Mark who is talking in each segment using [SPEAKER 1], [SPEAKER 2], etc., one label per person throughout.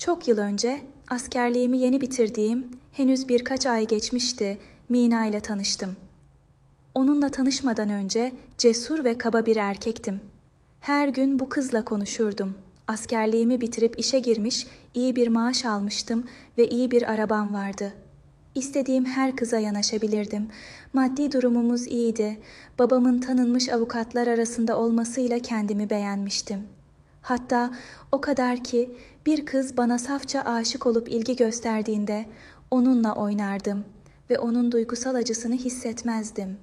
[SPEAKER 1] Çok yıl önce askerliğimi yeni bitirdiğim, henüz birkaç ay geçmişti, Mina ile tanıştım. Onunla tanışmadan önce cesur ve kaba bir erkektim. Her gün bu kızla konuşurdum. Askerliğimi bitirip işe girmiş, iyi bir maaş almıştım ve iyi bir arabam vardı. İstediğim her kıza yanaşabilirdim. Maddi durumumuz iyiydi. Babamın tanınmış avukatlar arasında olmasıyla kendimi beğenmiştim. Hatta o kadar ki bir kız bana safça aşık olup ilgi gösterdiğinde onunla oynardım ve onun duygusal acısını hissetmezdim.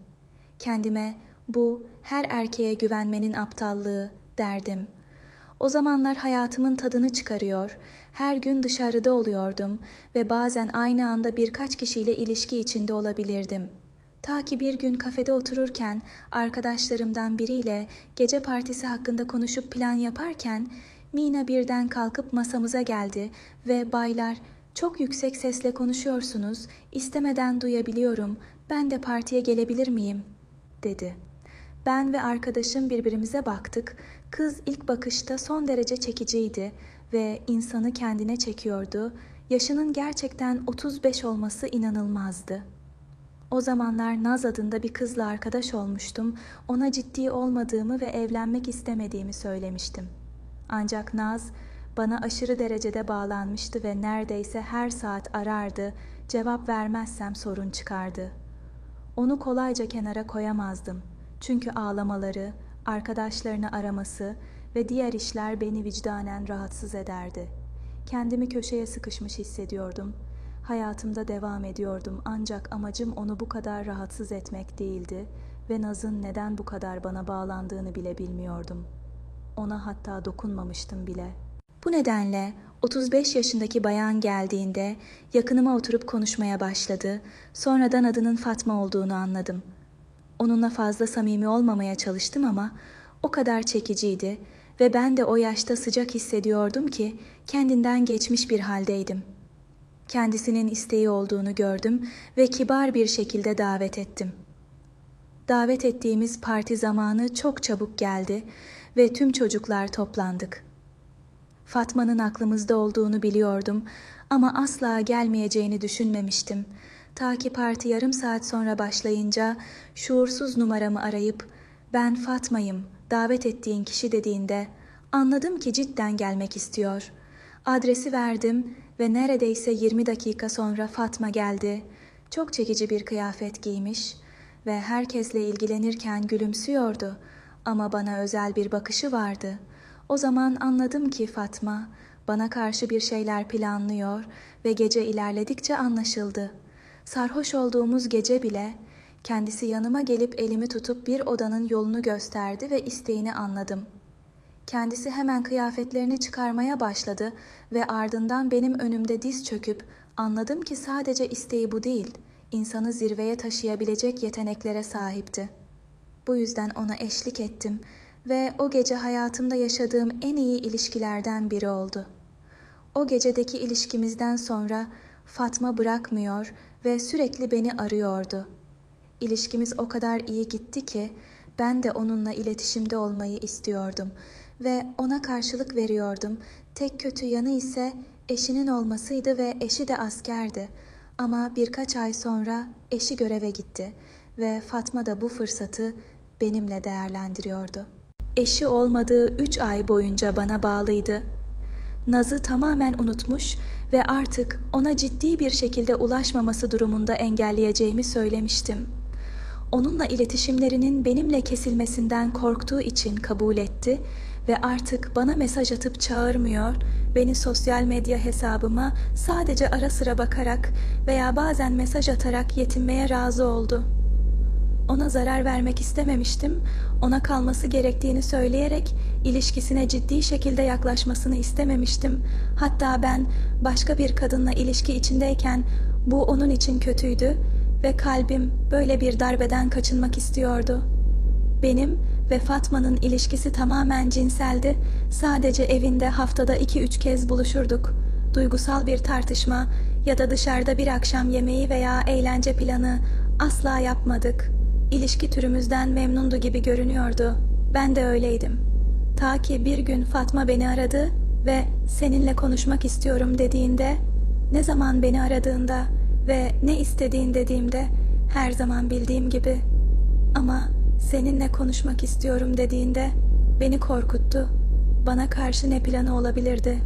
[SPEAKER 1] Kendime bu her erkeğe güvenmenin aptallığı derdim. O zamanlar hayatımın tadını çıkarıyor, her gün dışarıda oluyordum ve bazen aynı anda birkaç kişiyle ilişki içinde olabilirdim. Ta ki bir gün kafede otururken arkadaşlarımdan biriyle gece partisi hakkında konuşup plan yaparken Mina birden kalkıp masamıza geldi ve baylar çok yüksek sesle konuşuyorsunuz, istemeden duyabiliyorum, ben de partiye gelebilir miyim? dedi. Ben ve arkadaşım birbirimize baktık. Kız ilk bakışta son derece çekiciydi ve insanı kendine çekiyordu. Yaşının gerçekten 35 olması inanılmazdı. O zamanlar Naz adında bir kızla arkadaş olmuştum. Ona ciddi olmadığımı ve evlenmek istemediğimi söylemiştim. Ancak Naz bana aşırı derecede bağlanmıştı ve neredeyse her saat arardı. Cevap vermezsem sorun çıkardı. Onu kolayca kenara koyamazdım. Çünkü ağlamaları, arkadaşlarını araması ve diğer işler beni vicdanen rahatsız ederdi. Kendimi köşeye sıkışmış hissediyordum. Hayatımda devam ediyordum ancak amacım onu bu kadar rahatsız etmek değildi ve Naz'ın neden bu kadar bana bağlandığını bile bilmiyordum. Ona hatta dokunmamıştım bile. Bu nedenle 35 yaşındaki bayan geldiğinde yakınıma oturup konuşmaya başladı. Sonradan adının Fatma olduğunu anladım. Onunla fazla samimi olmamaya çalıştım ama o kadar çekiciydi ve ben de o yaşta sıcak hissediyordum ki kendinden geçmiş bir haldeydim. Kendisinin isteği olduğunu gördüm ve kibar bir şekilde davet ettim. Davet ettiğimiz parti zamanı çok çabuk geldi ve tüm çocuklar toplandık. Fatma'nın aklımızda olduğunu biliyordum ama asla gelmeyeceğini düşünmemiştim. Ta ki parti yarım saat sonra başlayınca şuursuz numaramı arayıp ben Fatma'yım, davet ettiğin kişi dediğinde anladım ki cidden gelmek istiyor. Adresi verdim ve neredeyse 20 dakika sonra Fatma geldi. Çok çekici bir kıyafet giymiş ve herkesle ilgilenirken gülümsüyordu ama bana özel bir bakışı vardı. O zaman anladım ki Fatma bana karşı bir şeyler planlıyor ve gece ilerledikçe anlaşıldı. Sarhoş olduğumuz gece bile kendisi yanıma gelip elimi tutup bir odanın yolunu gösterdi ve isteğini anladım. Kendisi hemen kıyafetlerini çıkarmaya başladı ve ardından benim önümde diz çöküp anladım ki sadece isteği bu değil, insanı zirveye taşıyabilecek yeteneklere sahipti. Bu yüzden ona eşlik ettim ve o gece hayatımda yaşadığım en iyi ilişkilerden biri oldu. O gecedeki ilişkimizden sonra Fatma bırakmıyor ve sürekli beni arıyordu. İlişkimiz o kadar iyi gitti ki ben de onunla iletişimde olmayı istiyordum ve ona karşılık veriyordum. Tek kötü yanı ise eşinin olmasıydı ve eşi de askerdi. Ama birkaç ay sonra eşi göreve gitti ve Fatma da bu fırsatı benimle değerlendiriyordu. Eşi olmadığı üç ay boyunca bana bağlıydı. Naz'ı tamamen unutmuş ve artık ona ciddi bir şekilde ulaşmaması durumunda engelleyeceğimi söylemiştim. Onunla iletişimlerinin benimle kesilmesinden korktuğu için kabul etti ve artık bana mesaj atıp çağırmıyor, beni sosyal medya hesabıma sadece ara sıra bakarak veya bazen mesaj atarak yetinmeye razı oldu. Ona zarar vermek istememiştim, ona kalması gerektiğini söyleyerek ilişkisine ciddi şekilde yaklaşmasını istememiştim. Hatta ben başka bir kadınla ilişki içindeyken bu onun için kötüydü ve kalbim böyle bir darbeden kaçınmak istiyordu. Benim ve Fatma'nın ilişkisi tamamen cinseldi. Sadece evinde haftada iki üç kez buluşurduk. Duygusal bir tartışma ya da dışarıda bir akşam yemeği veya eğlence planı asla yapmadık. İlişki türümüzden memnundu gibi görünüyordu. Ben de öyleydim. Ta ki bir gün Fatma beni aradı ve seninle konuşmak istiyorum dediğinde, ne zaman beni aradığında ve ne istediğin dediğimde her zaman bildiğim gibi ama seninle konuşmak istiyorum dediğinde beni korkuttu. Bana karşı ne planı olabilirdi?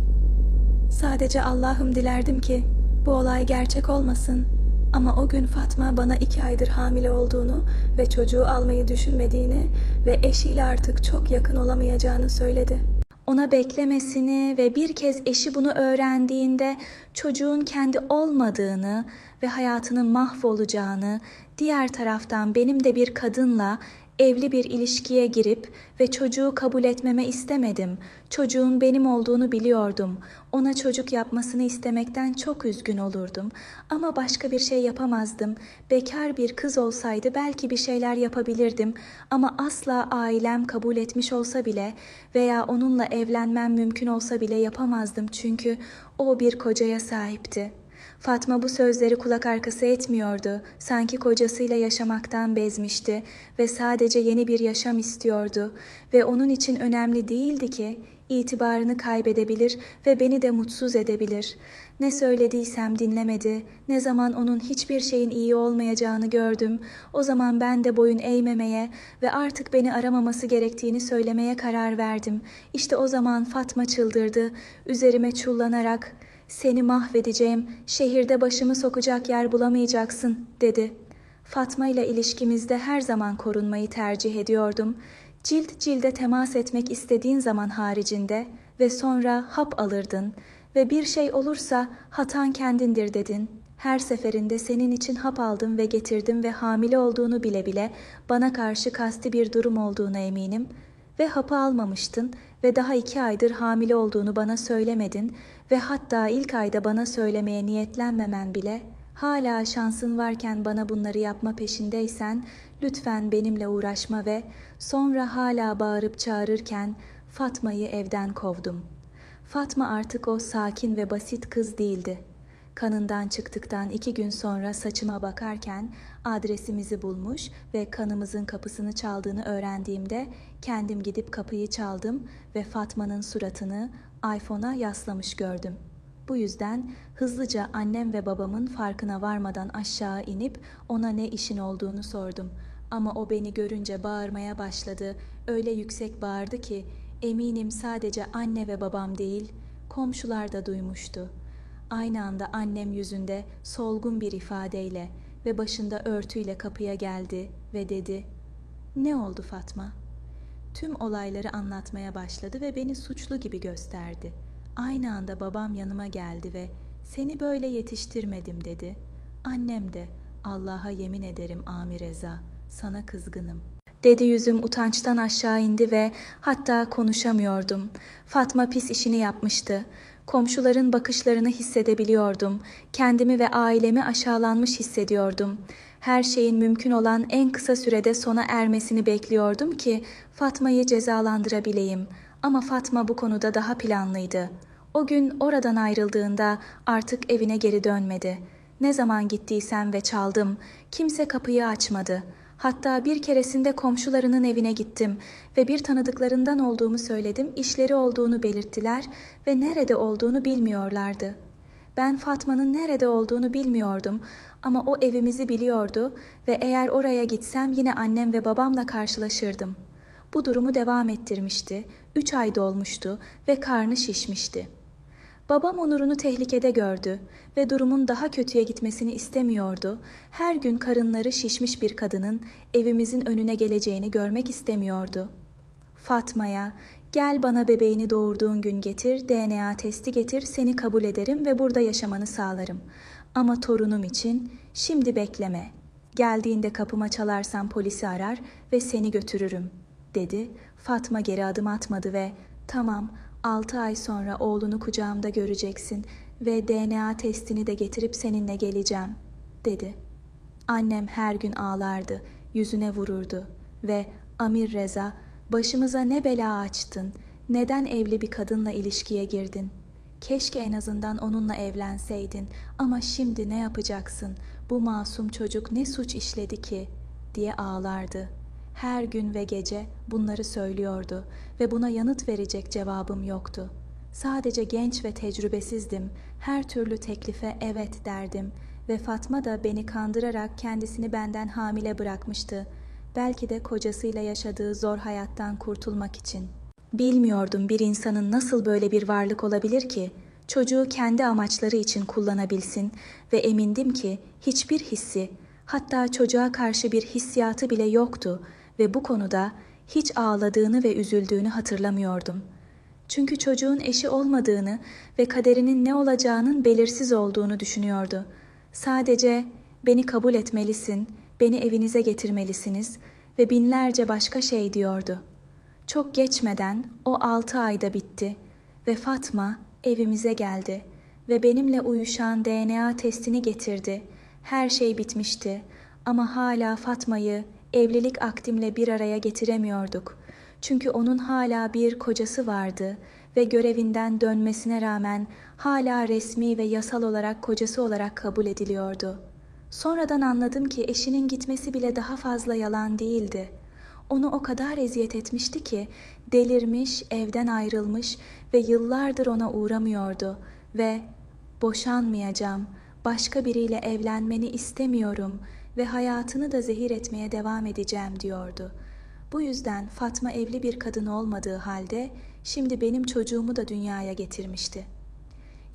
[SPEAKER 1] Sadece Allah'ım dilerdim ki bu olay gerçek olmasın. Ama o gün Fatma bana iki aydır hamile olduğunu ve çocuğu almayı düşünmediğini ve eşiyle artık çok yakın olamayacağını söyledi. Ona beklemesini ve bir kez eşi bunu öğrendiğinde çocuğun kendi olmadığını ve hayatının mahvolacağını, diğer taraftan benim de bir kadınla evli bir ilişkiye girip ve çocuğu kabul etmeme istemedim. Çocuğun benim olduğunu biliyordum. Ona çocuk yapmasını istemekten çok üzgün olurdum. Ama başka bir şey yapamazdım. Bekar bir kız olsaydı belki bir şeyler yapabilirdim. Ama asla ailem kabul etmiş olsa bile veya onunla evlenmem mümkün olsa bile yapamazdım. Çünkü o bir kocaya sahipti.'' Fatma bu sözleri kulak arkası etmiyordu. Sanki kocasıyla yaşamaktan bezmişti ve sadece yeni bir yaşam istiyordu ve onun için önemli değildi ki itibarını kaybedebilir ve beni de mutsuz edebilir. Ne söylediysem dinlemedi. Ne zaman onun hiçbir şeyin iyi olmayacağını gördüm. O zaman ben de boyun eğmemeye ve artık beni aramaması gerektiğini söylemeye karar verdim. İşte o zaman Fatma çıldırdı. Üzerime çullanarak seni mahvedeceğim, şehirde başımı sokacak yer bulamayacaksın, dedi. Fatma ile ilişkimizde her zaman korunmayı tercih ediyordum. Cilt cilde temas etmek istediğin zaman haricinde ve sonra hap alırdın ve bir şey olursa hatan kendindir dedin. Her seferinde senin için hap aldım ve getirdim ve hamile olduğunu bile bile bana karşı kasti bir durum olduğuna eminim ve hapı almamıştın ve daha iki aydır hamile olduğunu bana söylemedin ve hatta ilk ayda bana söylemeye niyetlenmemen bile hala şansın varken bana bunları yapma peşindeysen lütfen benimle uğraşma ve sonra hala bağırıp çağırırken Fatma'yı evden kovdum. Fatma artık o sakin ve basit kız değildi.'' Kanından çıktıktan iki gün sonra saçıma bakarken adresimizi bulmuş ve kanımızın kapısını çaldığını öğrendiğimde kendim gidip kapıyı çaldım ve Fatma'nın suratını iPhone'a yaslamış gördüm. Bu yüzden hızlıca annem ve babamın farkına varmadan aşağı inip ona ne işin olduğunu sordum. Ama o beni görünce bağırmaya başladı. Öyle yüksek bağırdı ki eminim sadece anne ve babam değil, komşular da duymuştu.'' Aynı anda annem yüzünde solgun bir ifadeyle ve başında örtüyle kapıya geldi ve dedi: "Ne oldu Fatma?" Tüm olayları anlatmaya başladı ve beni suçlu gibi gösterdi. Aynı anda babam yanıma geldi ve "Seni böyle yetiştirmedim." dedi. Annem de "Allah'a yemin ederim Amir Reza, sana kızgınım." Dedi yüzüm utançtan aşağı indi ve hatta konuşamıyordum. Fatma pis işini yapmıştı. Komşuların bakışlarını hissedebiliyordum. Kendimi ve ailemi aşağılanmış hissediyordum. Her şeyin mümkün olan en kısa sürede sona ermesini bekliyordum ki Fatma'yı cezalandırabileyim. Ama Fatma bu konuda daha planlıydı. O gün oradan ayrıldığında artık evine geri dönmedi. Ne zaman gittiysem ve çaldım, kimse kapıyı açmadı.'' Hatta bir keresinde komşularının evine gittim ve bir tanıdıklarından olduğumu söyledim, işleri olduğunu belirttiler ve nerede olduğunu bilmiyorlardı. Ben Fatma'nın nerede olduğunu bilmiyordum ama o evimizi biliyordu ve eğer oraya gitsem yine annem ve babamla karşılaşırdım. Bu durumu devam ettirmişti, üç ay dolmuştu ve karnı şişmişti.'' Babam onurunu tehlikede gördü ve durumun daha kötüye gitmesini istemiyordu. Her gün karınları şişmiş bir kadının evimizin önüne geleceğini görmek istemiyordu. Fatma'ya, gel bana bebeğini doğurduğun gün getir, DNA testi getir, seni kabul ederim ve burada yaşamanı sağlarım. Ama torunum için şimdi bekleme. Geldiğinde kapıma çalarsan polisi arar ve seni götürürüm, dedi. Fatma geri adım atmadı ve tamam Altı ay sonra oğlunu kucağımda göreceksin ve DNA testini de getirip seninle geleceğim, dedi. Annem her gün ağlardı, yüzüne vururdu ve Amir Reza, başımıza ne bela açtın, neden evli bir kadınla ilişkiye girdin? Keşke en azından onunla evlenseydin ama şimdi ne yapacaksın? Bu masum çocuk ne suç işledi ki?'' diye ağlardı.'' Her gün ve gece bunları söylüyordu ve buna yanıt verecek cevabım yoktu. Sadece genç ve tecrübesizdim. Her türlü teklife evet derdim ve Fatma da beni kandırarak kendisini benden hamile bırakmıştı. Belki de kocasıyla yaşadığı zor hayattan kurtulmak için. Bilmiyordum bir insanın nasıl böyle bir varlık olabilir ki çocuğu kendi amaçları için kullanabilsin ve emindim ki hiçbir hissi, hatta çocuğa karşı bir hissiyatı bile yoktu ve bu konuda hiç ağladığını ve üzüldüğünü hatırlamıyordum. Çünkü çocuğun eşi olmadığını ve kaderinin ne olacağının belirsiz olduğunu düşünüyordu. Sadece beni kabul etmelisin, beni evinize getirmelisiniz ve binlerce başka şey diyordu. Çok geçmeden o altı ayda bitti ve Fatma evimize geldi ve benimle uyuşan DNA testini getirdi. Her şey bitmişti ama hala Fatma'yı evlilik akdimle bir araya getiremiyorduk. Çünkü onun hala bir kocası vardı ve görevinden dönmesine rağmen hala resmi ve yasal olarak kocası olarak kabul ediliyordu. Sonradan anladım ki eşinin gitmesi bile daha fazla yalan değildi. Onu o kadar eziyet etmişti ki delirmiş, evden ayrılmış ve yıllardır ona uğramıyordu ve boşanmayacağım, başka biriyle evlenmeni istemiyorum ve hayatını da zehir etmeye devam edeceğim diyordu. Bu yüzden Fatma evli bir kadın olmadığı halde şimdi benim çocuğumu da dünyaya getirmişti.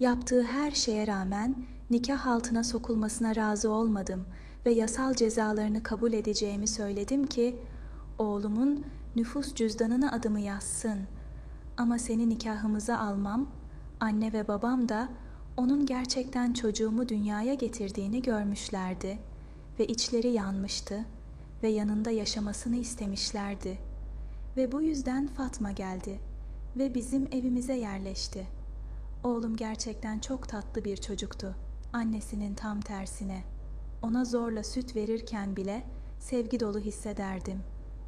[SPEAKER 1] Yaptığı her şeye rağmen nikah altına sokulmasına razı olmadım ve yasal cezalarını kabul edeceğimi söyledim ki oğlumun nüfus cüzdanına adımı yazsın. Ama seni nikahımıza almam, anne ve babam da onun gerçekten çocuğumu dünyaya getirdiğini görmüşlerdi ve içleri yanmıştı ve yanında yaşamasını istemişlerdi. Ve bu yüzden Fatma geldi ve bizim evimize yerleşti. Oğlum gerçekten çok tatlı bir çocuktu. Annesinin tam tersine. Ona zorla süt verirken bile sevgi dolu hissederdim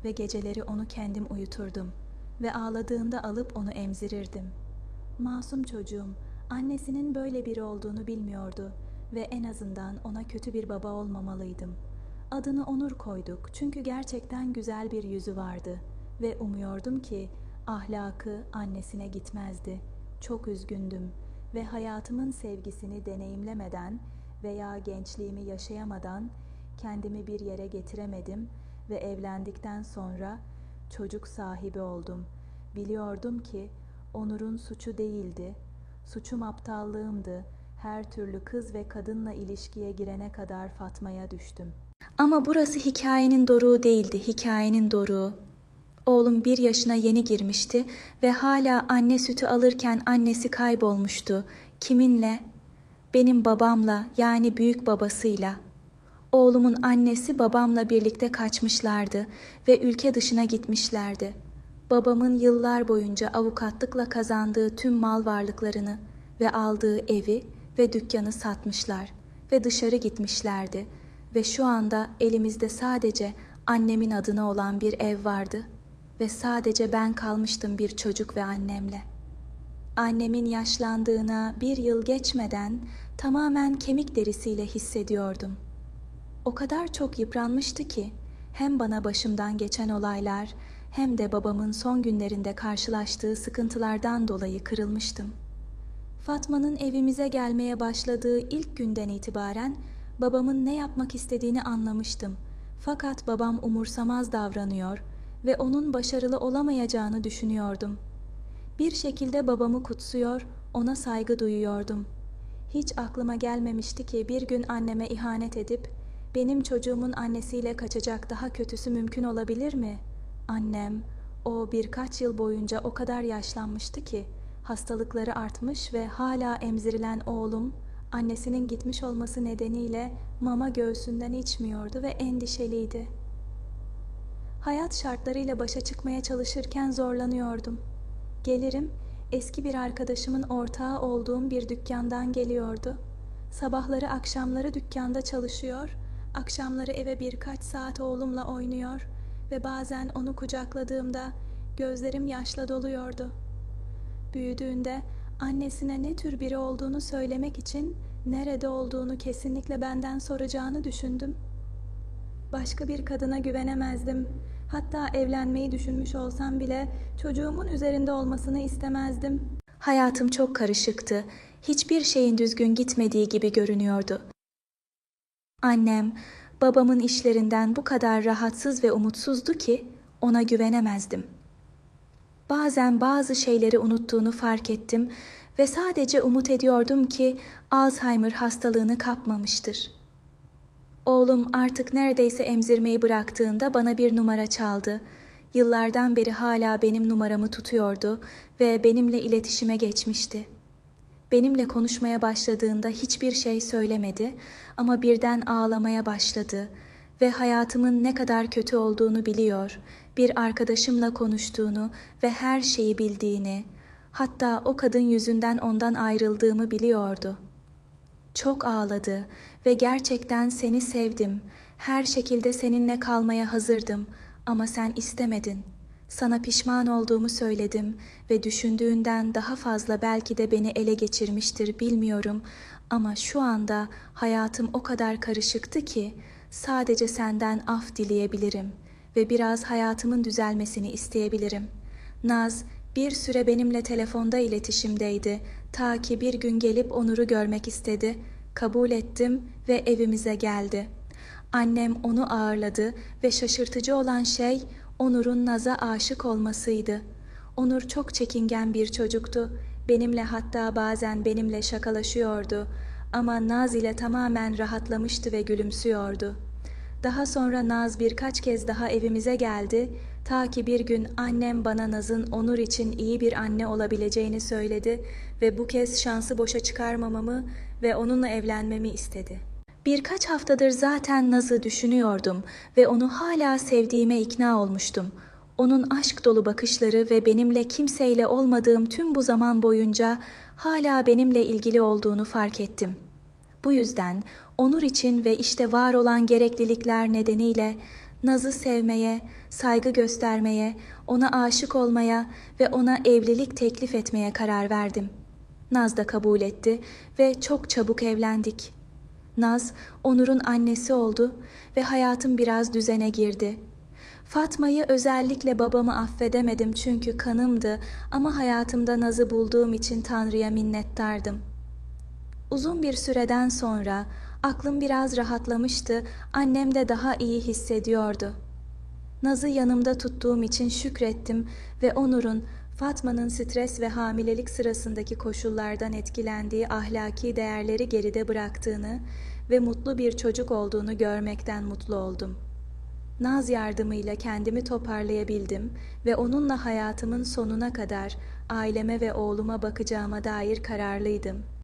[SPEAKER 1] ve geceleri onu kendim uyuturdum ve ağladığında alıp onu emzirirdim. Masum çocuğum annesinin böyle biri olduğunu bilmiyordu ve en azından ona kötü bir baba olmamalıydım. Adını Onur koyduk çünkü gerçekten güzel bir yüzü vardı ve umuyordum ki ahlakı annesine gitmezdi. Çok üzgündüm ve hayatımın sevgisini deneyimlemeden veya gençliğimi yaşayamadan kendimi bir yere getiremedim ve evlendikten sonra çocuk sahibi oldum. Biliyordum ki Onur'un suçu değildi. Suçum aptallığımdı. Her türlü kız ve kadınla ilişkiye girene kadar Fatma'ya düştüm. Ama burası hikayenin doruğu değildi, hikayenin doruğu. Oğlum bir yaşına yeni girmişti ve hala anne sütü alırken annesi kaybolmuştu. Kiminle? Benim babamla yani büyük babasıyla. Oğlumun annesi babamla birlikte kaçmışlardı ve ülke dışına gitmişlerdi. Babamın yıllar boyunca avukatlıkla kazandığı tüm mal varlıklarını ve aldığı evi ve dükkanı satmışlar ve dışarı gitmişlerdi ve şu anda elimizde sadece annemin adına olan bir ev vardı ve sadece ben kalmıştım bir çocuk ve annemle. Annemin yaşlandığına bir yıl geçmeden tamamen kemik derisiyle hissediyordum. O kadar çok yıpranmıştı ki hem bana başımdan geçen olaylar hem de babamın son günlerinde karşılaştığı sıkıntılardan dolayı kırılmıştım. Fatma'nın evimize gelmeye başladığı ilk günden itibaren babamın ne yapmak istediğini anlamıştım. Fakat babam umursamaz davranıyor ve onun başarılı olamayacağını düşünüyordum. Bir şekilde babamı kutsuyor, ona saygı duyuyordum. Hiç aklıma gelmemişti ki bir gün anneme ihanet edip benim çocuğumun annesiyle kaçacak daha kötüsü mümkün olabilir mi? Annem, o birkaç yıl boyunca o kadar yaşlanmıştı ki hastalıkları artmış ve hala emzirilen oğlum annesinin gitmiş olması nedeniyle mama göğsünden içmiyordu ve endişeliydi. Hayat şartlarıyla başa çıkmaya çalışırken zorlanıyordum. Gelirim eski bir arkadaşımın ortağı olduğum bir dükkandan geliyordu. Sabahları akşamları dükkanda çalışıyor, akşamları eve birkaç saat oğlumla oynuyor ve bazen onu kucakladığımda gözlerim yaşla doluyordu. Büyüdüğünde annesine ne tür biri olduğunu söylemek için nerede olduğunu kesinlikle benden soracağını düşündüm. Başka bir kadına güvenemezdim. Hatta evlenmeyi düşünmüş olsam bile çocuğumun üzerinde olmasını istemezdim. Hayatım çok karışıktı. Hiçbir şeyin düzgün gitmediği gibi görünüyordu. Annem, babamın işlerinden bu kadar rahatsız ve umutsuzdu ki ona güvenemezdim. Bazen bazı şeyleri unuttuğunu fark ettim ve sadece umut ediyordum ki Alzheimer hastalığını kapmamıştır. Oğlum artık neredeyse emzirmeyi bıraktığında bana bir numara çaldı. Yıllardan beri hala benim numaramı tutuyordu ve benimle iletişime geçmişti. Benimle konuşmaya başladığında hiçbir şey söylemedi ama birden ağlamaya başladı ve hayatımın ne kadar kötü olduğunu biliyor, bir arkadaşımla konuştuğunu ve her şeyi bildiğini, hatta o kadın yüzünden ondan ayrıldığımı biliyordu. Çok ağladı ve gerçekten seni sevdim. Her şekilde seninle kalmaya hazırdım ama sen istemedin. Sana pişman olduğumu söyledim ve düşündüğünden daha fazla belki de beni ele geçirmiştir bilmiyorum ama şu anda hayatım o kadar karışıktı ki sadece senden af dileyebilirim ve biraz hayatımın düzelmesini isteyebilirim. Naz bir süre benimle telefonda iletişimdeydi ta ki bir gün gelip Onur'u görmek istedi. Kabul ettim ve evimize geldi. Annem onu ağırladı ve şaşırtıcı olan şey Onur'un Naz'a aşık olmasıydı. Onur çok çekingen bir çocuktu. Benimle hatta bazen benimle şakalaşıyordu. Ama Naz ile tamamen rahatlamıştı ve gülümsüyordu. Daha sonra Naz birkaç kez daha evimize geldi. Ta ki bir gün annem bana Naz'ın Onur için iyi bir anne olabileceğini söyledi ve bu kez şansı boşa çıkarmamamı ve onunla evlenmemi istedi. Birkaç haftadır zaten Naz'ı düşünüyordum ve onu hala sevdiğime ikna olmuştum. Onun aşk dolu bakışları ve benimle kimseyle olmadığım tüm bu zaman boyunca hala benimle ilgili olduğunu fark ettim. Bu yüzden Onur için ve işte var olan gereklilikler nedeniyle Naz'ı sevmeye, saygı göstermeye, ona aşık olmaya ve ona evlilik teklif etmeye karar verdim. Naz da kabul etti ve çok çabuk evlendik.'' Naz, Onur'un annesi oldu ve hayatım biraz düzene girdi. Fatma'yı özellikle babamı affedemedim çünkü kanımdı ama hayatımda Naz'ı bulduğum için Tanrı'ya minnettardım. Uzun bir süreden sonra aklım biraz rahatlamıştı, annem de daha iyi hissediyordu. Naz'ı yanımda tuttuğum için şükrettim ve Onur'un Fatma'nın stres ve hamilelik sırasındaki koşullardan etkilendiği ahlaki değerleri geride bıraktığını ve mutlu bir çocuk olduğunu görmekten mutlu oldum. Naz yardımıyla kendimi toparlayabildim ve onunla hayatımın sonuna kadar aileme ve oğluma bakacağıma dair kararlıydım.''